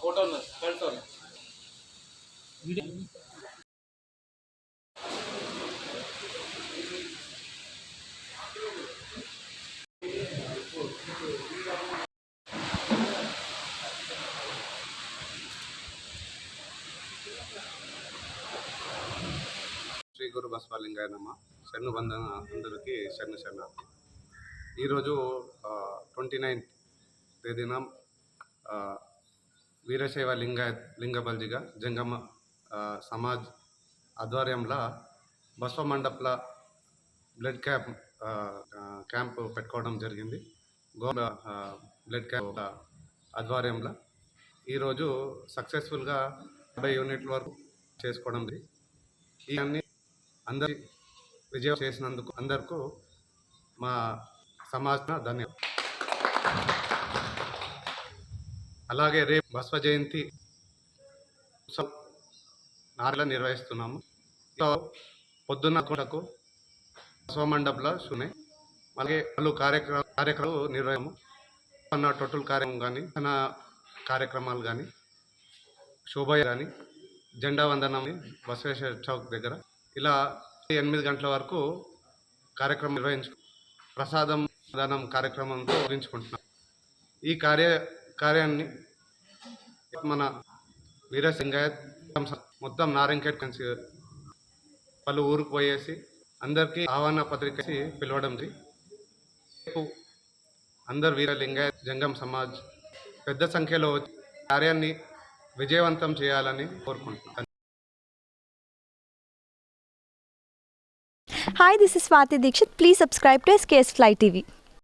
Photo ఉన్నది current Shri Guru బస్వాలింగాయ నమ్మ బంధన అందరికీ శరణు శరణార్థి. ఈరోజు ట్వంటీ నైన్త్ తేదీన వీరశైవ లింగ లింగబల్జిగా జంగమ సమాజ్ ఆధ్వర్యంలో బసవ మండప్ల బ్లడ్ క్యాంప్ క్యాంప్ పెట్టుకోవడం జరిగింది. గో బ్లడ్ క్యాంప్ ఆధ్వర్యంలో ఈరోజు సక్సెస్ఫుల్గా యాభై యూనిట్ల వరకు చేసుకోవడం జరిగింది. ఇవన్నీ అందరి విజయం చేసినందుకు అందరికీ మా సమాజ ధన్యవాదాలు. అలాగే రేపు బసవ జయంతి ఉత్సవం నారల నిర్వహిస్తున్నాము. పొద్దున్న కూడకు బసవ మండపంలో శూన్య అలాగే పలు కార్యక్రమ కార్యక్రమాలు నిర్వహము అన్న టోటల్ కార్యక్రమం కానీ తన కార్యక్రమాలు కానీ శోభయ కానీ జెండా వందనం బసవేశ్వర చౌక్ దగ్గర ఇలా ఎనిమిది గంటల వరకు కార్యక్రమం నిర్వహించు ప్రసాదం దానం కార్యక్రమంతో ముగించుకుంటున్నాం. ఈ కార్య కార్యాన్ని మన వీరసింగయ్య మొత్తం నారాయణఖేడ్ కన్సి పలు ఊరికి పోయేసి అందరికీ ఆహ్వాన పత్రిక పిలవడం రేపు అందరు వీరలింగాయ జంగం సమాజ్ పెద్ద సంఖ్యలో వచ్చి కార్యాన్ని విజయవంతం చేయాలని కోరుకుంటున్నాను Hi, this is Swati Dikshit. Please subscribe to SKS Fly TV.